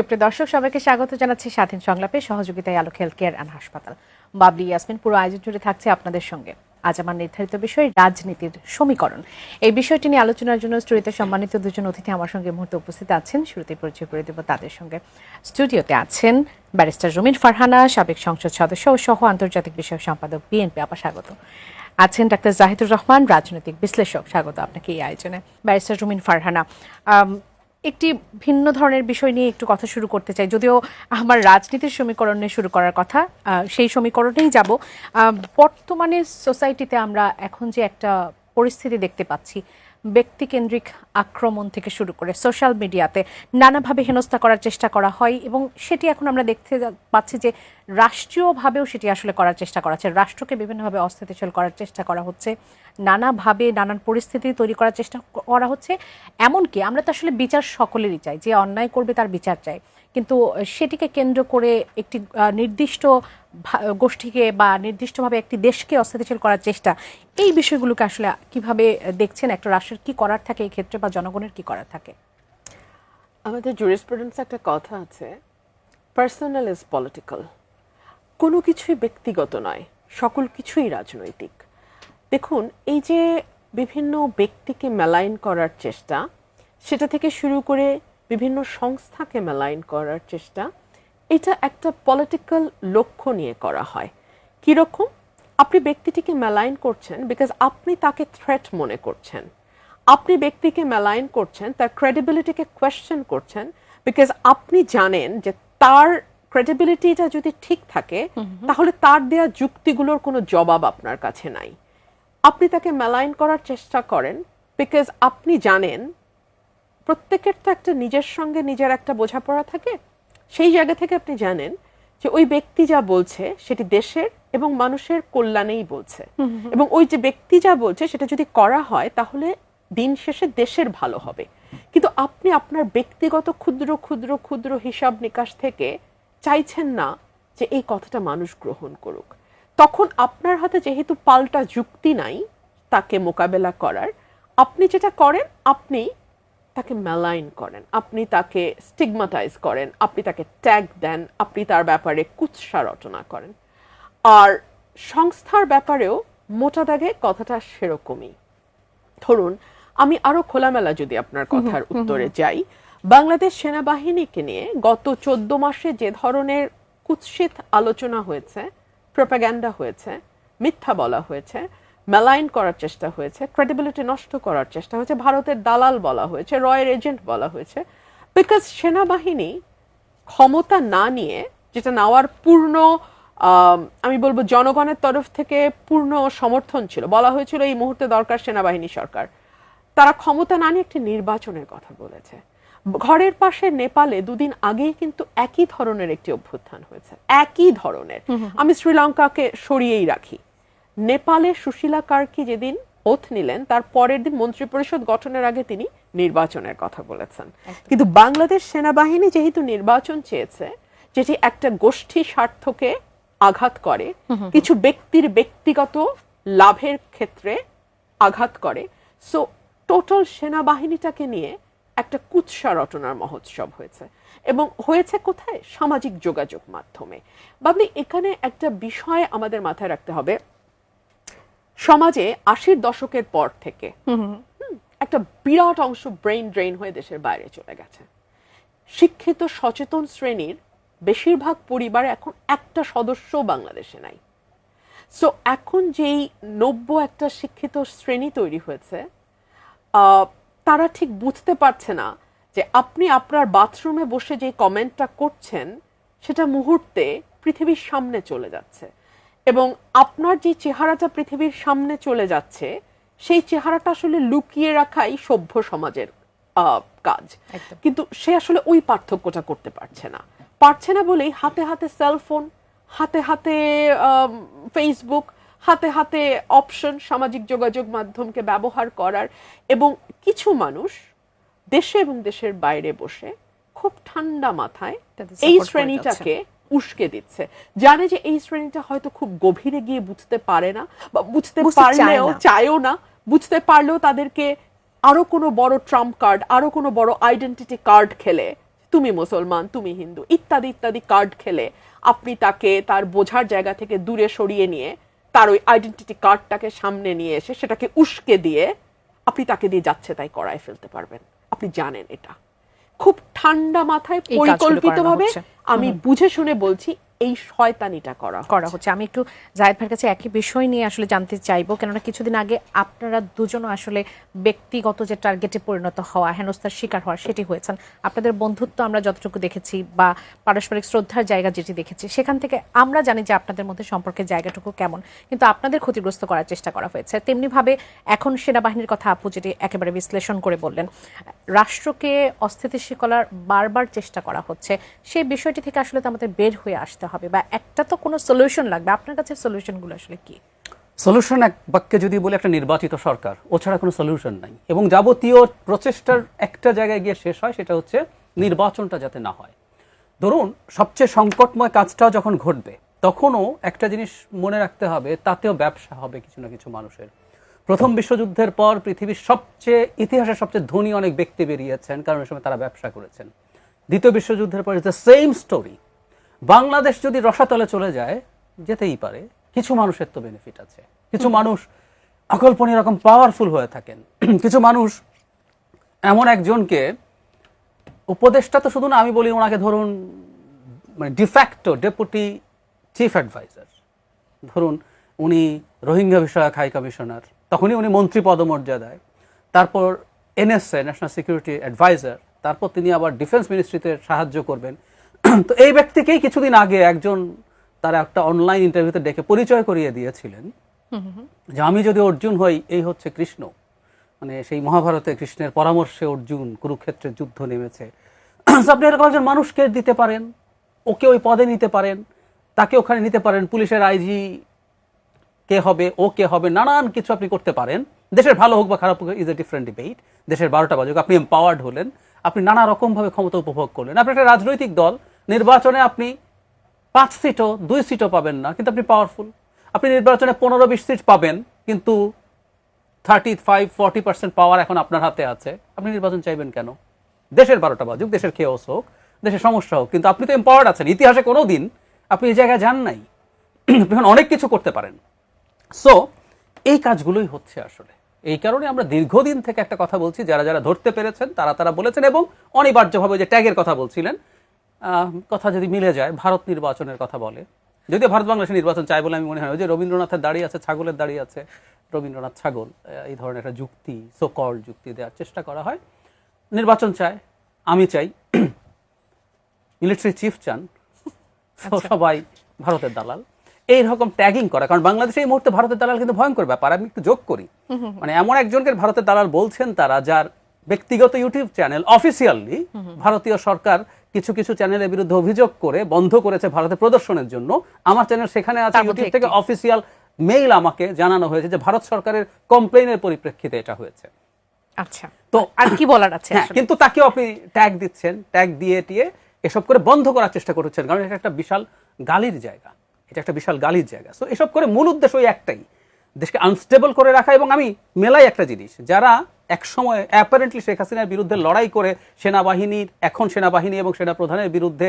সুপ্রিয় দর্শক, সবাইকে স্বাগত জানাচ্ছি স্বাধীন সংলাপে সহযোগিতায় আলোক হেলথ কেয়ার অ্যান্ড হাসপাতাল বাবলি, ইয়াসমিন, পুরো আয়োজন জুড়ে থাকছে আপনাদের সঙ্গে। আজ আমার নির্ধারিত বিষয়, রাজনীতির সমীকরণ। এই বিষয়টি নিয়ে আলোচনার জন্য স্টুডিওতে সম্মানিত দুজন অতিথি আমার সঙ্গে মুহূর্তে উপস্থিত আছেন। শুরুতে পরিচয় করে দেব তাদের সঙ্গে। স্টুডিওতে আছেন ব্যারিস্টার রুমিন ফারহানা, সাবেক সংসদ সদস্য ও সহ আন্তর্জাতিক বিষয়ক সম্পাদক বিএনপি। আপা, স্বাগত। আছেন ডাক্তার জাহিদুর রহমান, রাজনৈতিক বিশ্লেষক। স্বাগত আপনাকে এই আয়োজনে। ব্যারিস্টার রুমিন ফারহানা একটি ভিন্ন ধরনের বিষয় নিয়ে একটু কথা শুরু করতে চাই। যদিও আমার রাজনীতির সমীকরণে শুরু করার কথা সেই সমীকরণেই যাব। বর্তমানে সোসাইটিতে আমরা এখন যে একটা পরিস্থিতি দেখতে পাচ্ছি ব্যক্তিকেন্দ্রিক আক্রমণ থেকে শুরু করে সোশ্যাল মিডিয়াতে নানাভাবে হেনস্থা করার চেষ্টা করা হয় এবং সেটি এখন আমরা দেখতে পাচ্ছি যে রাষ্ট্রীয়ভাবেও সেটি আসলে করার চেষ্টা করা হচ্ছে। রাষ্ট্রকে বিভিন্নভাবে অস্থিতিশীল করার চেষ্টা করা হচ্ছে। নানাভাবে নানান পরিস্থিতি তৈরি করার চেষ্টা করা হচ্ছে। এমনকি আমরা তো আসলে বিচার সকলেরই চাই। যে অন্যায় করবে তার বিচার চাই। কিন্তু সেটিকে কেন্দ্র করে একটি নির্দিষ্ট গোষ্ঠীকে বা নির্দিষ্টভাবে একটি দেশকে অস্থিতিশীল করার চেষ্টা। এই বিষয়গুলোকে আসলে কীভাবে দেখছেন? একটা রাষ্ট্রের কি করার থাকে এই ক্ষেত্রে বা জনগণের কি করার থাকে? আমাদের জুরিসপ্রুডেন্স একটা কথা আছে পার্সোনাল ইজ পলিটিক্যাল কোনো কিছুই ব্যক্তিগত নয়, সকল কিছুই রাজনৈতিক। দেখুন, এই যে বিভিন্ন ব্যক্তিকে মেলাইন করার চেষ্টা, সেটা থেকে শুরু করে বিভিন্ন সংস্থাকে মেলাইন করার চেষ্টা। এটা একটা পলিটিক্যাল লক্ষ্য নিয়ে করা হয়। কীরকম আপনি ব্যক্তিটিকে মেলাইন করছেন বিকজ আপনি তাকে থ্রেট মনে করছেন। আপনি ব্যক্তিকে মেলাইন করছেন তার ক্রেডিবিলিটিকে কোয়েশ্চেন করছেন বিকজ আপনি জানেন যে তার ক্রেডিবিলিটিটা যদি ঠিক থাকে তাহলে তার দেয়া যুক্তিগুলোর কোনো জবাব আপনার কাছে নাই। আপনি তাকে মেলাইন করার চেষ্টা করেন বিকজ আপনি জানেন প্রত্যেকের তো একটা নিজের সঙ্গে নিজের একটা বোঝাপড়া থাকে। সেই জায়গা থেকে আপনি জানেন যে ওই ব্যক্তি যা বলছে সেটি দেশের এবং মানুষের কল্যাণেই বলছে। এবং ওই যে ব্যক্তি যা বলছে সেটা যদি করা হয় তাহলে দিন শেষে দেশের ভালো হবে। কিন্তু আপনি আপনার ব্যক্তিগত ক্ষুদ্র ক্ষুদ্র ক্ষুদ্র হিসাব নিকাশ থেকে চাইছেন না যে এই কথাটা মানুষ গ্রহণ করুক। তখন আপনার হাতে যেহেতু পাল্টা যুক্তি নাই তাকে মোকাবেলা করার আপনি যেটা করেন আপনি তাকে মেলাইন করেন আপনি তাকে স্টিগমাটাইজ করেন আপনি তাকে ট্যাগ দেন আপনি তার ব্যাপারে কুৎসা রচনা করেন। আর সংস্থার ব্যাপারেও মোটা দাগে কথাটা সেরকমই। ধরুন আমি আরও খোলামেলা যদি আপনার কথার উত্তরে যাই বাংলাদেশ সেনাবাহিনীকে নিয়ে গত চোদ্দ মাসে যে ধরনের কুৎসিত আলোচনা হয়েছে প্রপাগ্যান্ডা হয়েছে মিথ্যা বলা হয়েছে মেলাইন করার চেষ্টা হয়েছে ক্রেডিবিলিটি নষ্ট করার চেষ্টা হয়েছে ভারতের দালাল বলা হয়েছে রয়ের এজেন্ট বলা হয়েছে বিকজ সেনাবাহিনী ক্ষমতা না নিয়ে যেটা নেওয়ার পূর্ণ আমি বলব জনগণের তরফ থেকে পূর্ণ সমর্থন ছিল বলা হয়েছিল এই মুহূর্তে দরকার সেনাবাহিনী সরকার। তারা ক্ষমতা না নিয়ে একটি নির্বাচনের কথা বলেছে। ঘরের পাশে নেপালে দুদিন আগেই কিন্তু একই ধরনের একটি অভ্যুত্থান হয়েছে একই ধরনের। আমি শ্রীলঙ্কাকে সরিয়েই রাখি। নেপালে সুশীলা কার্কি যেদিন ওথ নিলেন তার পরের দিন মন্ত্রিপরিষদ গঠনের আগে তিনি নির্বাচনের কথা বলেছেন। কিন্তু বাংলাদেশ সেনাবাহিনী যেহেতু নির্বাচন চেয়েছে যেটি একটা গোষ্ঠী স্বার্থকে আঘাত করে কিছু ব্যক্তির ব্যক্তিগত লাভের ক্ষেত্রে আঘাত করে সো টোটাল সেনাবাহিনীটাকে নিয়ে একটা কুৎসা রটনার মহোৎসব হয়েছে। এবং হয়েছে কোথায়? সামাজিক যোগাযোগ মাধ্যমে। বাবলি এখানে একটা বিষয় আমাদের মাথায় রাখতে হবে। সমাজে আশির দশকের পর থেকে একটা বিরাট অংশ ব্রেইন ড্রেন হয়ে দেশের বাইরে চলে গেছে। শিক্ষিত সচেতন শ্রেণির বেশিরভাগ পরিবারে এখন একটা সদস্য বাংলাদেশে নাই। সো এখন যেই নব্য একটা শিক্ষিত শ্রেণি তৈরি হয়েছে তারা ঠিক বুঝতে পারছে না যে আপনি আপনার বাথরুমে বসে যে কমেন্টটা করছেন সেটা মুহূর্তে পৃথিবীর সামনে চলে যাচ্ছে। এবং আপনার যে চেহারাটা পৃথিবীর সামনে চলে যাচ্ছে সেই চেহারাটা আসলে লুকিয়ে রাখাই সভ্য সমাজের কাজ। কিন্তু সে আসলে ওই পার্থক্যটা করতে পারছে না। পারছে না বলেই হাতে হাতে সেলফোন হাতে হাতে ফেসবুক হাতে হাতে অপশন সামাজিক যোগাযোগ মাধ্যমকে ব্যবহার করার এবং কিছু মানুষ দেশে এবং দেশের বাইরে বসে খুব ঠান্ডা মাথায় এই শ্রেণীটাকে উস্কে দিচ্ছে। জানে যে এই শ্রেণীটা হয়তো খুব গভীরে গিয়ে বুঝতে পারে না বা বুঝতে পারলেও চায়ও না। বুঝতে পারলেও তাদেরকে আরও কোনো বড় ট্রাম্প কার্ড আরও কোনো বড় আইডেন্টিটি কার্ড খেলে তুমি মুসলমান তুমি হিন্দু ইত্যাদি ইত্যাদি কার্ড খেলে আপনি তাকে তার বোঝার জায়গা থেকে দূরে সরিয়ে নিয়ে তার ওই আইডেন্টিটি কার্ডটাকে সামনে নিয়ে এসে সেটাকে উস্কে দিয়ে আপনি তাকে দিয়ে যাচ্ছে তাই করায় ফেলতে পারবেন। আপনি জানেন এটা। খুব ঠান্ডা মাথায় পরিকল্পিতভাবে আমি বুঝে শুনে বলছি এই শয়তানিটা করা করা হচ্ছে। আমি একটু জায়েদ ভাইয়ের কাছে একই বিষয় নিয়ে আসলে জানতে চাইব, কেননা কিছুদিন আগে আপনারা দুজনও আসলে ব্যক্তিগত যে টার্গেটে পরিণত হওয়া, হেনস্থার শিকার হওয়া, সেটি হয়েছেন। আপনাদের বন্ধুত্ব আমরা যতটুকু দেখেছি বা পারস্পরিক শ্রদ্ধার জায়গা যেটি দেখেছি, সেখান থেকে আমরা জানি যে আপনাদের মধ্যে সম্পর্কের জায়গাটুকু কেমন। কিন্তু আপনাদের ক্ষতিগ্রস্ত করার চেষ্টা করা হয়েছে। তেমনিভাবে এখন সেনাবাহিনীর কথা আপু যেটি একেবারে বিশ্লেষণ করে বললেন, রাষ্ট্রকে অস্থিতিশীল করার বারবার চেষ্টা করা হচ্ছে। সেই বিষয়টি থেকে আসলে তো আমাদের বের হয়ে আসতে হবে বা একটা তো কোনো সলিউশন লাগবে। আপনার কাছে সলিউশনগুলো আসলে কি? সলিউশন এক বাক্যে যদি বলি, একটা নির্বাচিত সরকার, ও ছাড়া কোনো সলিউশন নাই। এবং যাবতীয় প্রচেষ্টার একটা জায়গায় গিয়ে শেষ হয়, সেটা হচ্ছে নির্বাচনটা যাতে না হয়। ধরুন, সবচেয়ে সংকটময় কাজটাও যখন ঘটবে, তখনও একটা জিনিস মনে রাখতে হবে, তাতেও ব্যবসা হবে কিছু না কিছু মানুষের। প্রথম বিশ্বযুদ্ধের পর পৃথিবীর সবচেয়ে, ইতিহাসের সবচেয়ে ধনী অনেক ব্যক্তি বেরিয়েছেন, কারণ ওই সময় তারা ব্যবসা করেছেন। দ্বিতীয় বিশ্বযুদ্ধের পর দ্য সেম স্টোরি বাংলাদেশ যদি রসাতলে চলে যায় যেতেই পারে। কিছু মানুষের তো বেনিফিট আছে। কিছু মানুষ অকল্পনীয় রকম পাওয়ারফুল হয়ে থাকেন। কিছু মানুষ এমন একজনকে উপদেষ্টা তো শুধু না আমি বলি ওনাকে ধরুন মানে ডিফ্যাক্টো ডেপুটি চিফ অ্যাডভাইজার ধরুন উনি রোহিঙ্গা বিষয়ক হাই কমিশনার তখনই উনি মন্ত্রী পদমর্যাদায়। তারপর এনএসএ ন্যাশনাল সিকিউরিটি অ্যাডভাইজার তারপর তিনি আবার ডিফেন্স মিনিস্ট্রিতে সাহায্য করবেন। তো এই ব্যক্তিকেই কিছুদিন আগে একজন তারা একটা অনলাইন ইন্টারভিউতে ডেকে পরিচয় করিয়ে দিয়েছিলেন। যে আমি যদি অর্জুন হই, এই হচ্ছে কৃষ্ণ। মানে সেই মহাভারতে কৃষ্ণের পরামর্শে অর্জুন কুরুক্ষেত্রের যুদ্ধ নেমেছে। আপনি এরকম একজন মানুষকে দিতে পারেন, ওকে ওই পদে নিতে পারেন, তাকে ওখানে নিতে পারেন, পুলিশের আইজি কে হবে, ও কে হবে, নানান কিছু আপনি করতে পারেন। দেশের ভালো হোক বা খারাপ হোক ইজ এ ডিফারেন্ট ডিবেট দেশের বারোটা বাজুক, আপনি এম্পাওয়ার্ড হলেন, আপনি নানা রকমভাবে ক্ষমতা উপভোগ করলেন। আপনি একটা রাজনৈতিক দল নির্বাচনে আপনি পাঁচ সিটও, দুই সিটও পাবেন না, কিন্তু আপনি পাওয়ারফুল আপনি নির্বাচনে পনেরো, বিশ সিট পাবেন, কিন্তু থার্টি ফাইভ ফর্টি পার্সেন্ট পাওয়ার এখন আপনার হাতে আছে। আপনি নির্বাচন চাইবেন কেন? দেশের বারোটা বাজুক, দেশের খেয়েওস হোক, দেশের সমস্যা হোক, কিন্তু আপনি তো এম্পাওয়ার্ড আছেন। ইতিহাসে কোনো দিন আপনি এই জায়গায় যান নাই। এখন অনেক কিছু করতে পারেন। সো এই কাজগুলোই হচ্ছে আসলে। এই কারণে আমরা দীর্ঘদিন থেকে একটা কথা বলছি, যারা যারা ধরতে পেরেছেন, তারা তারা বলেছেন এবং অনিবার্যভাবে যে ট্যাগের কথা বলছিলেন কথা যদি মিলে যায় ভারত নির্বাচনের কথা বলে। যদিও ভারত বাংলাদেশের নির্বাচন চাই বলে আমি মনে হয় যে রবীন্দ্রনাথের দাঁড়িয়ে আছে ছাগলের দাঁড়িয়ে আছে রবীন্দ্রনাথ ছাগল এই ধরনের একটা যুক্তি সোকল যুক্তি দেওয়ার চেষ্টা করা হয়। নির্বাচন চায় আমি চাই মিলিটারি চিফ চান সবাই ভারতের দালাল। এই রকম ট্যাগিং করা কারণ বাংলাদেশে এই মুহূর্তে ভারতের দালাল কিন্তু ভয়ঙ্কর ব্যাপার আমি একটু যোগ করি। মানে এমন একজনকে ভারতের দালাল বলছেন তারা যার ব্যক্তিগত ইউটিউব চ্যানেল অফিসিয়ালি ভারতীয় সরকার কিছু কিছু চ্যানেলের বিরুদ্ধে অভিযোগ করে বন্ধ করেছে ভারতে প্রদর্শনের জন্য। আমার চ্যানেল সেখানে আছে ইউটিউব থেকে অফিসিয়াল মেইল আমাকে জানানো হয়েছে যে ভারত সরকারের কমপ্লেনের পরিপ্রেক্ষিতে এটা হয়েছে। আচ্ছা। তো আর কি বলার আছে হ্যাঁ কিন্তু তাকেও আপনি ট্যাগ দিচ্ছেন ট্যাগ দিয়ে টিয়ে এসব করে বন্ধ করার চেষ্টা করছেন কারণ এটা একটা বিশাল গালির জায়গা। এটা একটা বিশাল গালির জায়গা। সো এসব করে মূল উদ্দেশ্য ওই একটাই দেশকে আনস্টেবল করে রাখা এবং আমি মেলাই একটা জিনিস যারা এক সময় অ্যাপারেন্টলি শেখ হাসিনার বিরুদ্ধে লড়াই করে সেনাবাহিনীর এখন সেনাবাহিনী এবং সেনা প্রধানের বিরুদ্ধে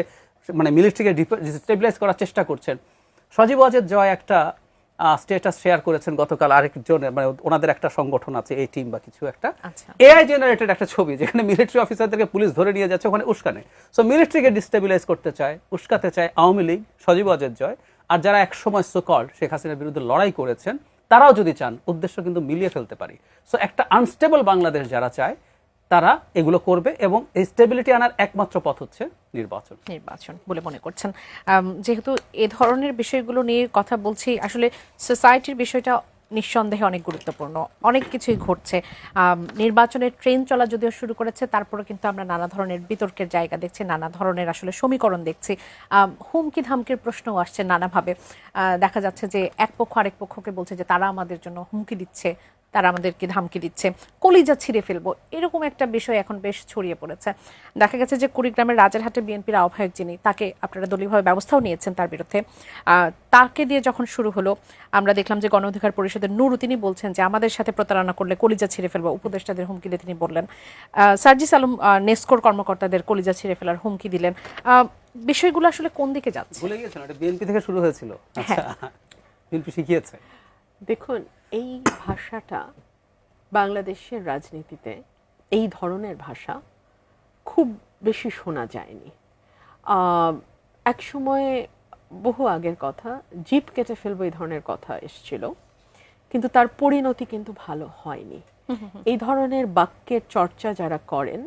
মানে মিলিটারিকে ডিস্টেবিলাইজ করার চেষ্টা করছেন। সজীব ওয়াজেদ জয় একটা স্টেটাস শেয়ার করেছেন গতকাল আরেকজনের মানে ওনাদের একটা সংগঠন আছে এই টিম বা কিছু একটা। আচ্ছা। এআই জেনারেটেড একটা ছবি যেখানে মিলিটারি অফিসারদেরকে পুলিশ ধরে নিয়ে যাচ্ছে ওখানে উস্কানে সো মিলিটারিকে ডিস্টেবিলাইজ করতে চায় উস্কাতে চায় আওয়ামী লীগ সজীব অজের জয়। আর যারা একসময় সোকল শেখ হাসিনার বিরুদ্ধে লড়াই করেছেন তারাও যদি চান, উদ্দেশ্য কিন্তু মিলিয়ে ফেলতে পারি। সো একটা আনস্টেবল বাংলাদেশ যারা চায়, তারা এগুলো করবে এবং এই স্টেবিলিটি আনার একমাত্র পথ হচ্ছে নির্বাচন। নির্বাচন বলে মনে করছেন। যেহেতু এ ধরনের বিষয়গুলো নিয়ে কথা বলছি, আসলে সোসাইটির বিষয়টা নিঃসন্দেহে অনেক গুরুত্বপূর্ণ। অনেক কিছুই ঘটছে। নির্বাচনের ট্রেন চলা যদিও শুরু করেছে তারপরে কিন্তু আমরা নানা ধরনের বিতর্কের জায়গা দেখছি, নানা ধরনের আসলে সমীকরণ দেখছি। হুমকি ধামকির প্রশ্নও আসছে নানাভাবে। দেখা যাচ্ছে যে এক পক্ষ আরেক পক্ষকে বলছে যে তারা আমাদের জন্য হুমকি দিচ্ছে তারা আমাদেরকে ধামকি দিচ্ছে। কলিজা ছিঁড়ে ফেলব। এরকম একটা বিষয় এখন বেশ ছড়িয়ে পড়েছে। দেখা গেছে যে কুড়িগ্রামের রাজারহাটে বিএনপির আহ্বায়ক যিনি তাকে আপনারা দলীয়ভাবে ব্যবস্থাও নিয়েছেন তার বিরুদ্ধে। তাকে দিয়ে যখন শুরু হলো আমরা দেখলাম যে গণ অধিকার পরিষদের নুরু তিনি বলছেন যে আমাদের সাথে প্রতারণা করলে কলিজা ছিঁড়ে ফেলব। উপদেষ্টাদের হুমকি দিয়ে তিনি বললেন। আহ, সার্জিস আলম নেস্কোর কর্মকর্তাদের কলিজা ছিঁড়ে ফেলার হুমকি দিলেন। আহ, বিষয়গুলো আসলে কোন দিকে যাচ্ছে? ভুলে গিয়েছেন? এটা বিএনপি থেকে শুরু হয়েছিল। আচ্ছা বিএনপি শিখিয়েছে। দেখুন এই ভাষাটা বাংলাদেশের রাজনীতিতে এই ধরনের ভাষা খুব বেশি শোনা যায়নি। এক সময়ে বহু আগের কথা জিপ কেটে ফেলব এই ধরনের কথা এসছিল কিন্তু তার পরিণতি কিন্তু ভালো হয়নি। এই ধরনের বাক্যের চর্চা যারা করেন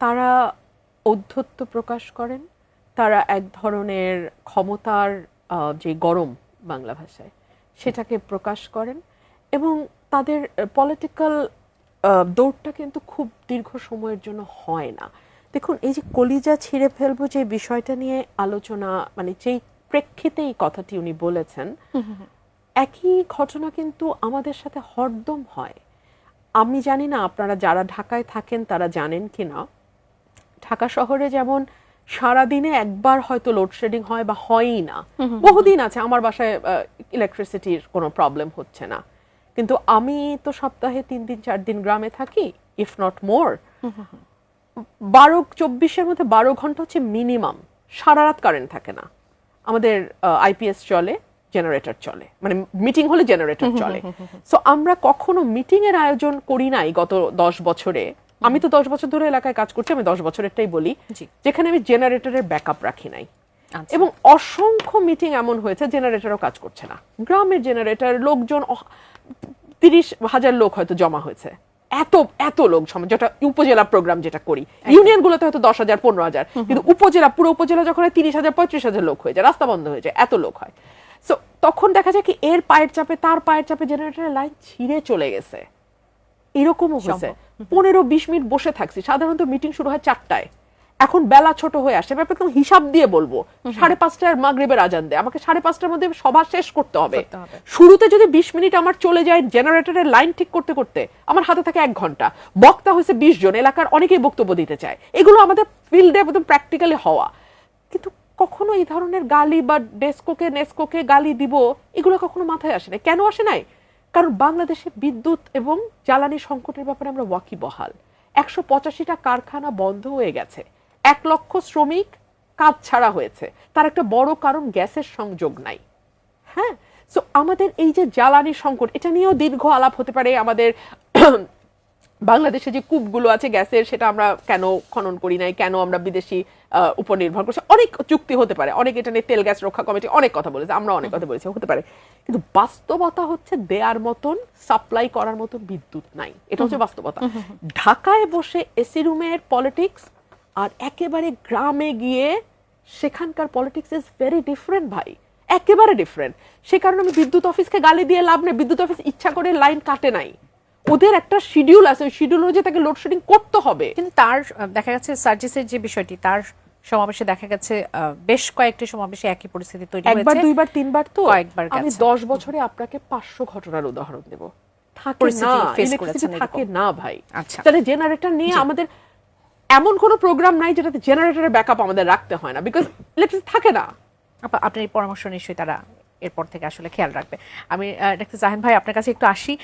তারা ঔদ্ধত্য প্রকাশ করেন তারা এক ধরনের ক্ষমতার যে গরম বাংলা ভাষায় সেটাকে প্রকাশ করেন এবং তাদের পলিটিক্যাল দৌড়টা কিন্তু খুব দীর্ঘ সময়ের জন্য হয় না। দেখুন এই যে কলিজা ছিঁড়ে ফেলব যে বিষয়টা নিয়ে আলোচনা মানে যেই প্রেক্ষিতে এই কথাটি উনি বলেছেন একই ঘটনা কিন্তু আমাদের সাথে হরদম হয়। আমি জানি না আপনারা যারা ঢাকায় থাকেন তারা জানেন কি না ঢাকা শহরে যেমন সারাদিনে একবার হয়তো লোডশেডিং হয় বা হয়ই না। বহুদিন আছে আমার বাসায় ইলেকট্রিসিটির কোনো প্রবলেম হচ্ছে না। কিন্তু আমি তো সপ্তাহে তিন দিন চার দিন গ্রামে থাকি ইফ নট মোর বারো চব্বিশের মধ্যে বারো ঘণ্টা হচ্ছে মিনিমাম সারা রাত কারেন্ট থাকে না। আমাদের আইপিএস চলে জেনারেটর চলে। মানে মিটিং হলে জেনারেটর চলে। সো আমরা কখনো মিটিং এর আয়োজন করি নাই গত দশ বছরে। আমি তো দশ বছর ধরে এলাকায় কাজ করছি আমি দশ বছরেরটাই বলি। যেখানে আমি জেনারেটরের ব্যাকআপ রাখি নাই। আচ্ছা। এবং অসংখ্য মিটিং এমন হয়েছে জেনারেটরও কাজ করছে না। গ্রামের জেনারেটর লোকজন তিরিশ হাজার লোক হয়তো জমা হয়েছে। এত এত লোক সম- যেটা উপজেলা প্রোগ্রাম যেটা করি। ইউনিয়ন গুলোতে হয়তো দশ হাজার পনেরো হাজার। কিন্তু উপজেলা পুরো উপজেলা যখন হয় তিরিশ হাজার পঁয়ত্রিশ হাজার লোক হয়ে যায় রাস্তা বন্ধ হয়ে যায় এত লোক হয়। সো তখন দেখা যায় কি এর পায়ের চাপে তার পায়ের চাপে জেনারেটরের লাইন ছিঁড়ে চলে গেছে। এরকমও হয়েছে। পনেরো বিশ মিনিট বসে থাকছি। সাধারণত মিটিং শুরু হয় চারটায়। এখন বেলা ছোট হয়ে আসে ব্যাপার একদম হিসাব দিয়ে বলব সাড়ে পাঁচটার মাগরিবের আজান দেয়। আমাকে সাড়ে পাঁচটার মধ্যে সভা শেষ করতে হবে। করতে হবে। শুরুতে যদি বিশ মিনিট আমার চলে যায় জেনারেটরের লাইন ঠিক করতে করতে আমার হাতে থাকে এক ঘণ্টা। বক্তা হয়েছে বিশ জন এলাকার অনেকেই বক্তব্য দিতে চায়। এগুলো আমাদের ফিল্ডে একদম প্র্যাকটিক্যালি হওয়া। কিন্তু কখনো এই ধরনের গালি বা ডেস্কোকে নেস্কোকে গালি দিব এগুলো কখনো মাথায় আসে না কেন আসে নাই? কারণ বাংলাদেশে বিদ্যুৎ এবং জ্বালানি সংকটের ব্যাপারে আমরা ওয়াকিবহাল। একশো পঁচাশিটা কারখানা বন্ধ হয়ে গেছে। এক লক্ষ শ্রমিক কাজ ছাড়া হয়েছে। তার একটা বড় কারণ গ্যাসের সংযোগ নাই। হ্যাঁ? সো আমাদের এই যে জ্বালানি সংকট, এটা নিয়েও দীর্ঘ আলাপ হতে পারে আমাদের বাংলাদেশে যে কূপগুলো আছে গ্যাসের, সেটা আমরা কেন খনন করি নাই? কেন আমরা বিদেশি উপর নির্ভর করছি? অনেক চুক্তি হতে পারে। অনেক এটা নিয়ে তেল গ্যাস রক্ষা কমিটি অনেক কথা বলেছে, আমরা অনেক কথা বলেছি, হতে পারে। কিন্তু বাস্তবতা হচ্ছে দেয়ার মতন, সাপ্লাই করার মতন বিদ্যুৎ নাই। এটা হচ্ছে বাস্তবতা। ঢাকায় বসে এসি রুমের পলিটিক্স আর একেবারে গ্রামে গিয়ে সেখানকার পলিটিক্স ইজ ভেরি ডিফারেন্ট ভাই। একেবারে ডিফারেন্ট। সে কারণে আমি বিদ্যুৎ অফিসকে গালি দিয়ে লাভ নেই। বিদ্যুৎ অফিস ইচ্ছা করে লাইন কাটে নাই। ওদের একটা শিডিউল আছে ওই শিডিউল অনুযায়ী তাকে লোডশেডিং করতে হবে। কিন্তু তার দেখা গেছে সার্জিসের যে বিষয়টি তার সমাবেশে দেখা গেছে বেশ কয়েকটি সমাবেশে একই পরিস্থিতি তৈরি হয়েছে। একবার দুইবার তিনবার তো? কয়েকবার আমি গেছে। দশ বছরে আপনাকে পাঁচশো ঘটনার উদাহরণ দেব। থাকে না থাকে না ভাই। আচ্ছা। তাহলে জেনারেটর নিয়ে আমাদের এমন কোনো প্রোগ্রাম নাই যেটাতে জেনারেটরের ব্যাকআপ আমাদের রাখতে হয় না বিকজ ইলেকট্রিসিটি থাকে না। আপা- আপনার এই পরামর্শ নিশ্চয়ই তারা এরপর থেকে আসলে খেয়াল রাখবে। আমি ডাক্তার জাহিন ভাই আপনার কাছে একটু আসি।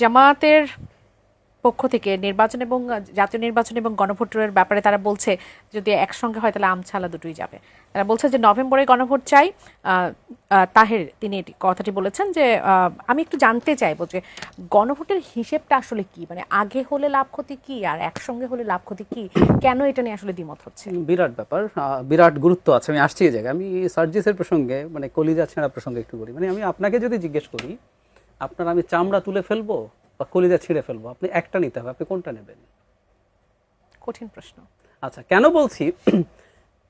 জামাতের পক্ষ থেকে নির্বাচন এবং জাতীয় নির্বাচন এবং গণভোটের ব্যাপারে তারা বলছে, যদি একসঙ্গে হয় তাহলে আমছালা দুটোই যাবে। তারা বলছে যে নভেম্বরে গণভোট চাই। তাহের তিনি এটি কথাটি বলেছেন যে আমি একটু জানতে চাইব যে গণভোটের হিসেবটা আসলে কি? মানে আগে হলে লাভ ক্ষতি কি? আর একসঙ্গে হলে লাভ ক্ষতি কি? কেন এটা নিয়ে আসলে দ্বিমত হচ্ছে? বিরাট ব্যাপার। বিরাট গুরুত্ব আছে। আমি আসছি এই জায়গায়। আমি সার্জিসের প্রসঙ্গে মানে কলিজা ছেঁড়া প্রসঙ্গে একটু বলি। মানে আমি আপনাকে যদি জিজ্ঞেস করি, আপনার আমি চামড়া তুলে ফেলব? বা কলিজা ছিঁড়ে ফেলব আপনি একটা নিতে হবে আপনি কোনটা নেবেন? কঠিন প্রশ্ন। আচ্ছা কেন বলছি?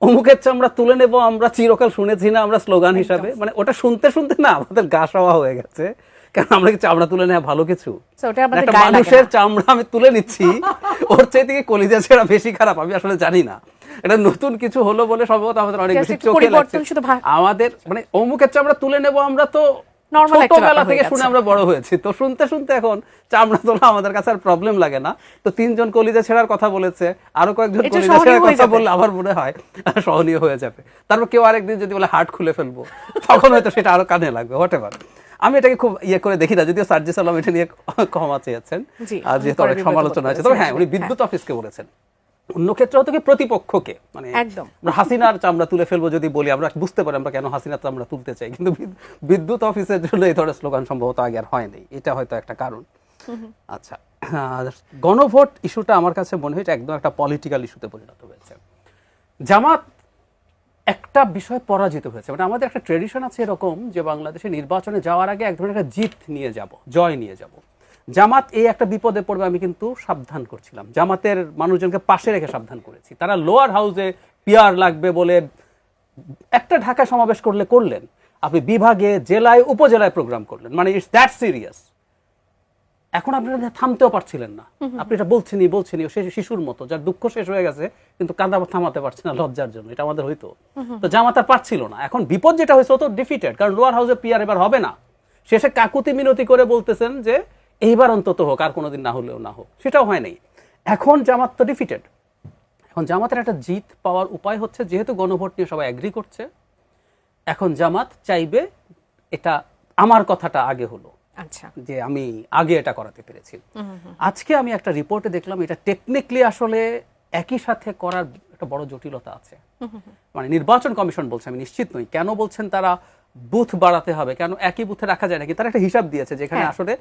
অমুকের চামড়া তুলে নেব আমরা চিরকাল শুনেছি না আমরা স্লোগান হিসাবে। মানে ওটা শুনতে শুনতে না আমাদের গা সওয়া হয়ে গেছে। কেন আমরা কি চামড়া তুলে নেওয়া ভালো কিছু? আমাদের একটা মানুষের চামড়া আমি তুলে নিচ্ছি ওর চেয়ে থেকে কলিজা ছেঁড়া বেশি খারাপ আমি আসলে জানি না। এটা নতুন কিছু হলো বলে সম্ভবত আমাদের অনেক বেশি চোখে লাগছে। আমাদের মানে অমুকের চামড়া তুলে নেব আমরা তো একটা ছোটবেলা থেকে শুনে আমরা বড় হয়েছি। তো শুনতে শুনতে এখন চামড়া তোলা আমাদের কাছে আর প্রবলেম লাগে না। তো তিনজন কলিজা ছেড়ার কথা বলেছে আরও কয়েকজন কলিজা ছেড়ার কথা বললে আমার মনে হয় সহনীয় হয়ে যাবে। তারপর কেউ আরেকদিন যদি বলে হার্ট খুলে ফেলব তখন হয়তো সেটা আরও কানে লাগবে হোয়াট এভার আমি এটাকে খুব ইয়ে করে দেখি না যদিও সার্জি সালাম এটা নিয়ে ক্ষমা চেয়েছেন। যেহেতু অনেক সমালোচনা আছে তবে হ্যাঁ উনি বিদ্যুৎ অফিসকে বলেছেন। অন্য ক্ষেত্রে হয়তো কি প্রতিপক্ষকে মানে একদম। হাসিনার চামড়া তুলে ফেলব যদি বলি আমরা বুঝতে পারি আমরা কেন হাসিনার চামড়া তুলতে চাই। কিন্তু বিদ- বিদ্যুৎ অফিসের জন্য এই ধরনের স্লোগান সম্ভবত আগে আর হয়নি এটা হয়তো একটা কারণ। আচ্ছা গণভোট ইস্যুটা আমার কাছে মনে হয় একদম একটা পলিটিক্যাল ইস্যুতে পরিণত হয়েছে। জামাত একটা বিষয় পরাজিত হয়েছে। মানে আমাদের একটা ট্রেডিশন আছে এরকম যে বাংলাদেশে নির্বাচনে যাওয়ার আগে এক ধরনের একটা জিত নিয়ে যাব জয় নিয়ে যাব। জামাত এই একটা বিপদে পড়বে আমি কিন্তু সাবধান করছিলাম। জামাতের মানুষজনকে পাশে রেখে সাবধান করেছি। তারা লোয়ার হাউসে পিয়ার লাগবে বলে একটা ঢাকা সমাবেশ করলে করলেন। আপনি বিভাগে জেলায় উপজেলায় প্রোগ্রাম করলেন। মানে ইটস দ্যাট সিরিয়াস এখন আপনারা থামতেও পারছিলেন না। আপনি এটা বলছেনই বলছেনই সে শিশুর মতো যার দুঃখ শেষ হয়ে গেছে কিন্তু কাঁদা থামাতে পারছে না লজ্জার জন্য। এটা আমাদের হইতো। তো জামাত আর পারছিল না। এখন বিপদ যেটা হয়েছে ও তো ডিফিটেড কারণ লোয়ার হাউসে পিয়ার এবার হবে না। শেষে কাকুতি মিনতি করে বলতেছেন যে এইবার অন্তত হোক আর কোনোদিন না হলেও না হোক। সেটাও হয় নাই। এখন জামাত তো ডিফিটেড এখন জামাতের একটা জিত পাওয়ার উপায় হচ্ছে যেহেতু গণভোট নিয়ে সবাই এগ্রি করছে এখন জামাত চাইবে এটা আমার কথাটা আগে হলো। আচ্ছা। যে আমি আগে এটা করাতে পেরেছি। আজকে আমি একটা রিপোর্টে দেখলাম এটা টেকনিক্যালি আসলে একই সাথে করার একটা বড় জটিলতা আছে। মানে নির্বাচন কমিশন বলছে আমি নিশ্চিত নই। কেন বলছেন তারা বুথ বাড়াতে হবে? কেন একই বুথে রাখা যায় নাকি? তারা একটা হিসাব দিয়েছে যেখানে হ্যাঁ। আসলে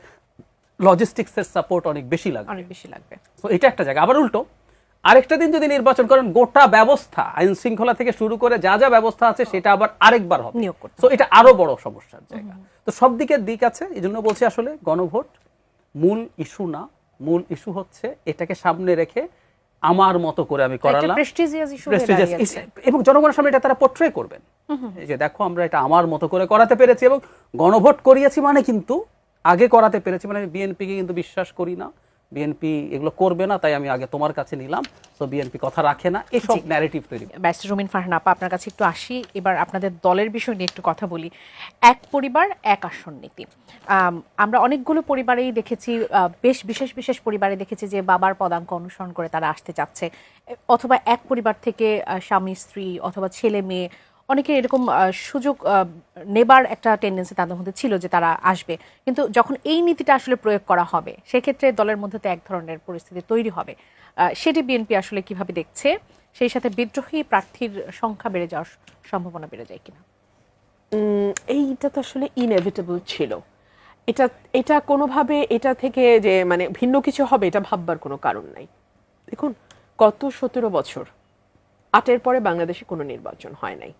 লজিস্টিক্সের সাপোর্ট অনেক বেশি লাগবে। অনেক বেশি লাগবে। তো এটা একটা জায়গা। আবার উল্টো আরেকটা দিন যদি নির্বাচন করেন গোটা ব্যবস্থা আইন শৃঙ্খলা থেকে শুরু করে যা যা ব্যবস্থা আছে সেটা আবার আরেকবার হবে। নিয়োগ করতে তো এটা আরও বড় সমস্যার জায়গা। তো সব দিকের দিক আছে এই জন্য বলছি আসলে গণভোট মূল ইস্যু না। মূল ইস্যু হচ্ছে এটাকে সামনে রেখে আমার মতো করে আমি করালাম। এবং জনগণের সামনে এটা তারা পোট্রে করবেন। এই যে দেখো আমরা এটা আমার মতো করে করাতে পেরেছি এবং গণভোট করিয়েছি মানে কিন্তু আগে করাতে পেরেছি মানে আমি বিএনপিকে কিন্তু বিশ্বাস করি না। বিএনপি এগুলো করবে না তাই আমি আগে তোমার কাছে নিলাম। তো বিএনপি কথা রাখে না এসব ন্যারেটিভ তৈরি। ব্যারিস্টার রুমিন ফারহান আপা আপনার কাছে একটু আসি এবার আপনাদের দলের বিষয় নিয়ে একটু কথা বলি। এক পরিবার এক আসন নীতি। আম, আমরা অনেকগুলো পরিবারেই দেখেছি বেশ বিশেষ বিশেষ পরিবারে দেখেছি যে বাবার পদাঙ্ক অনুসরণ করে তারা আসতে চাচ্ছে। অথবা এক পরিবার থেকে স্বামী স্ত্রী অথবা ছেলে মেয়ে অনেকে এরকম সুযোগ নেবার একটা টেন্ডেন্সি তাদের মধ্যে ছিল যে তারা আসবে। কিন্তু যখন এই নীতিটা আসলে প্রয়োগ করা হবে, সেক্ষেত্রে দলের মধ্যে তো এক ধরনের পরিস্থিতি তৈরি হবে। সেটি বিএনপি আসলে কীভাবে দেখছে, সেই সাথে বিদ্রোহী প্রার্থীর সংখ্যা বেড়ে যাওয়ার সম্ভাবনা বেড়ে যায় কিনা? এইটা তো আসলে ইনএভিটেবল ছিল। এটা এটা কোনোভাবে, এটা থেকে যে মানে ভিন্ন কিছু হবে, এটা ভাববার কোনো কারণ নাই। দেখুন, গত সতেরো বছর আটের পরে বাংলাদেশে কোনো নির্বাচন হয় নাই।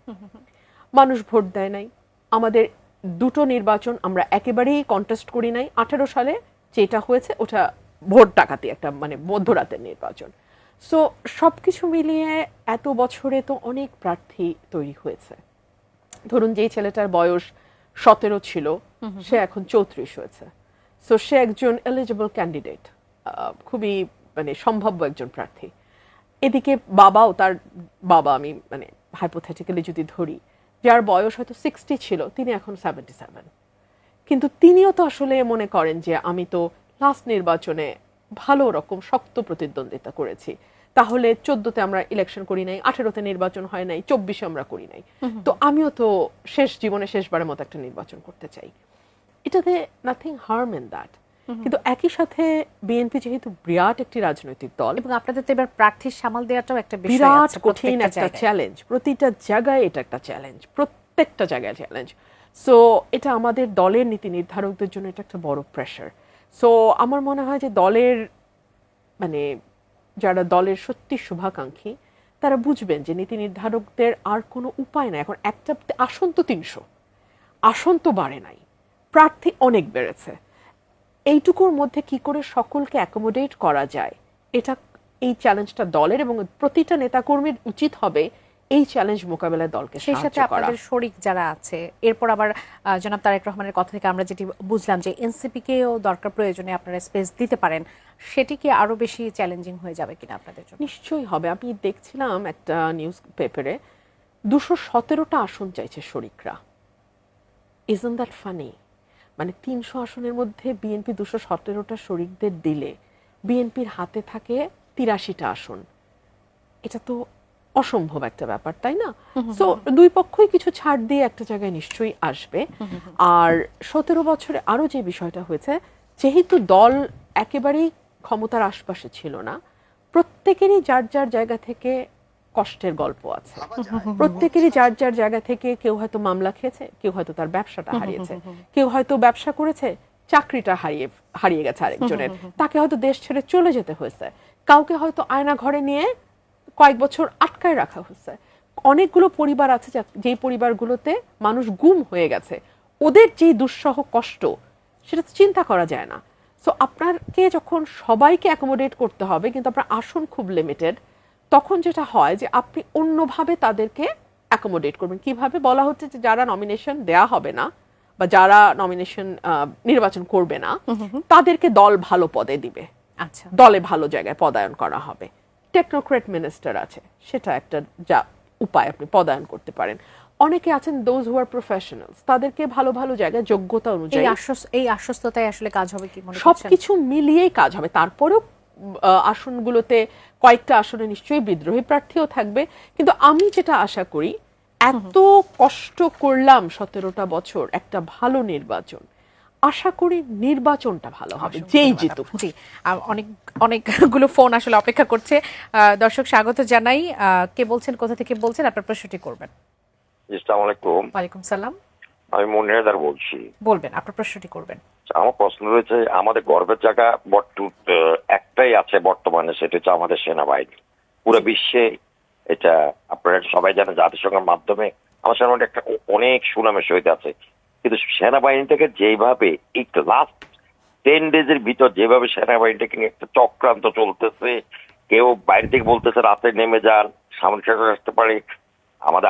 মানুষ ভোট দেয় নাই। আমাদের দুটো নির্বাচন আমরা একেবারেই কন্টেস্ট করি নাই। আঠেরো সালে যেটা হয়েছে, ওটা ভোট ডাকাতি একটা মানে মধ্যরাতের নির্বাচন। সো সবকিছু মিলিয়ে এত বছরে তো অনেক প্রার্থী তৈরি হয়েছে। ধরুন, যেই ছেলেটার বয়স সতেরো ছিল, সে এখন চৌত্রিশ হয়েছে। সো সে একজন এলিজিবল ক্যান্ডিডেট খুবই মানে সম্ভাব্য একজন প্রার্থী। এদিকে বাবাও তার বাবা আমি মানে হাইপোথেটিক্যালি যদি ধরি যার বয়স হয়তো সিক্সটি ছিল তিনি এখন সেভেন্টি সেভেন কিন্তু তিনিও তো আসলে মনে করেন যে আমি তো লাস্ট নির্বাচনে ভালো রকম শক্ত প্রতিদ্বন্দ্বিতা করেছি। তাহলে চোদ্দতে আমরা ইলেকশন করি নাই আঠেরোতে নির্বাচন হয় নাই চব্বিশে আমরা করি নাই। তো আমিও তো শেষ জীবনে শেষবারের মতো একটা নির্বাচন করতে চাই। এটাতে নাথিং হার্ম ইন দ্যাট কিন্তু একই সাথে বিএনপি যেহেতু বিরাট একটি রাজনৈতিক দল এবং আপনাদের তো এবার প্রার্থীর সামাল দেওয়াটাও একটা বিরাট কঠিন একটা চ্যালেঞ্জ প্রতিটা জায়গায় এটা একটা চ্যালেঞ্জ প্রত্যেকটা জায়গায় চ্যালেঞ্জ সো এটা আমাদের দলের নীতি নির্ধারকদের জন্য এটা একটা বড় প্রেশার সো আমার মনে হয় যে দলের মানে যারা দলের সত্যি শুভাকাঙ্ক্ষী তারা বুঝবেন যে নীতি নির্ধারকদের আর কোনো উপায় নাই। এখন একটা আসন তো তিনশো আসন তো বাড়ে নাই। প্রার্থী অনেক বেড়েছে। এইটুকুর মধ্যে কি করে সকলকে অ্যাকোমোডেট করা যায়? এটা এই চ্যালেঞ্জটা দলের এবং প্রতিটা নেতাকর্মীর উচিত হবে এই চ্যালেঞ্জ মোকাবেলায় দলকে সেই সাথে আপনাদের শরিক যারা আছে এরপর আবার জনাব তারেক রহমানের কথা থেকে আমরা যেটি বুঝলাম যে এনসিপি কেও দরকার প্রয়োজনে আপনারা স্পেস দিতে পারেন সেটি কি আরও বেশি চ্যালেঞ্জিং হয়ে যাবে কিনা আপনাদের জন্য? নিশ্চয়ই হবে। আমি দেখছিলাম একটা নিউজ পেপারে দুশো সতেরোটা আসন চাইছে শরিকরা। ইজন দ্যাট ফানি মানে তিনশো আসনের মধ্যে বিএনপি দুশো সতেরোটা শরিকদের দিলে বিএনপির হাতে থাকে তিরাশিটা আসন। এটা তো অসম্ভব একটা ব্যাপার তাই না? তো দুই পক্ষই কিছু ছাড় দিয়ে একটা জায়গায় নিশ্চয়ই আসবে। আর সতেরো বছরে আরও যে বিষয়টা হয়েছে যেহেতু দল একেবারেই ক্ষমতার আশপাশে ছিল না প্রত্যেকেরই যার যার জায়গা থেকে কষ্টের গল্প আছে। প্রত্যেকেরই যার যার জায়গা থেকে কেউ হয়তো মামলা খেয়েছে কেউ হয়তো তার ব্যবসাটা হারিয়েছে কেউ হয়তো ব্যবসা করেছে চাকরিটা হারিয়ে হারিয়ে গেছে আরেকজনের। তাকে হয়তো দেশ ছেড়ে চলে যেতে হয়েছে। কাউকে হয়তো আয়না ঘরে নিয়ে কয়েক বছর আটকায় রাখা হচ্ছে অনেকগুলো পরিবার আছে যা- যেই পরিবারগুলোতে মানুষ গুম হয়ে গেছে। ওদের যে দুঃসহ কষ্ট সেটা তো চিন্তা করা যায় না। সো আপনাকে যখন সবাইকে অ্যাকোমোডেট করতে হবে কিন্তু আপনার আসন খুব লিমিটেড তখন যেটা হয় যে আপনি অন্যভাবে তাদেরকে অ্যাকোমোডেট করবেন। কীভাবে? বলা হচ্ছে যে যারা নমিনেশন দেয়া হবে না বা যারা নমিনেশন নির্বাচন করবে না তাদেরকে দল ভালো পদে দিবে। আচ্ছা। দলে ভালো জায়গায় পদায়ন করা হবে। টেকনোক্রেট মিনিস্টার আছে সেটা একটা যা উপায় আপনি পদায়ন করতে পারেন। অনেকে আছেন দোজ হু আর প্রফেশনালস তাদেরকে ভালো ভালো জায়গায় যোগ্যতা অনুযায়ী এই আশ্বস্ততায় আসলে কাজ হবে কি মনে সবকিছু মিলিয়েই কাজ হবে। তারপরেও আসনগুলোতে কয়েকটা আসনে নিশ্চয়ই বিদ্রোহী প্রার্থীও থাকবে। কিন্তু আমি যেটা আশা করি এত কষ্ট করলাম সতেরোটা বছর একটা ভালো নির্বাচন। আশা করি নির্বাচনটা ভালো হবে যেই জিতুক। জি অনেক অনেকগুলো ফোন আসলে অপেক্ষা করছে। আহ, দর্শক স্বাগত জানাই। আহ, কে বলছেন কোথা থেকে বলছেন আপনার প্রশ্নটি করবেন। আসসালামু আলাইকুম। ওয়ালাইকুম সালাম। আমি মনিরাদার বলছি। বলবেন আপনার প্রশ্নটি করবেন। আমার প্রশ্ন রয়েছে আমাদের গর্বের জায়গা আহ, একটাই আছে বর্তমানে সেটা হচ্ছে আমাদের সেনাবাহিনী। পুরো বিশ্বে এটা আপনারা সবাই জানেন জাতিসংঘের মাধ্যমে আমার সেনাবাহিনী একটা অনেক সুনামের সহিত আছে। কিন্তু সেনাবাহিনী থেকে যেভাবে এই লাস্ট টেন ডেজের ভিতর যেভাবে সেনাবাহিনীটাকে নিয়ে একটা চক্রান্ত চলতেছে কেউ বাইরে থেকে বলতেছে রাতে নেমে যান সামনে আসতে পারে আমাদের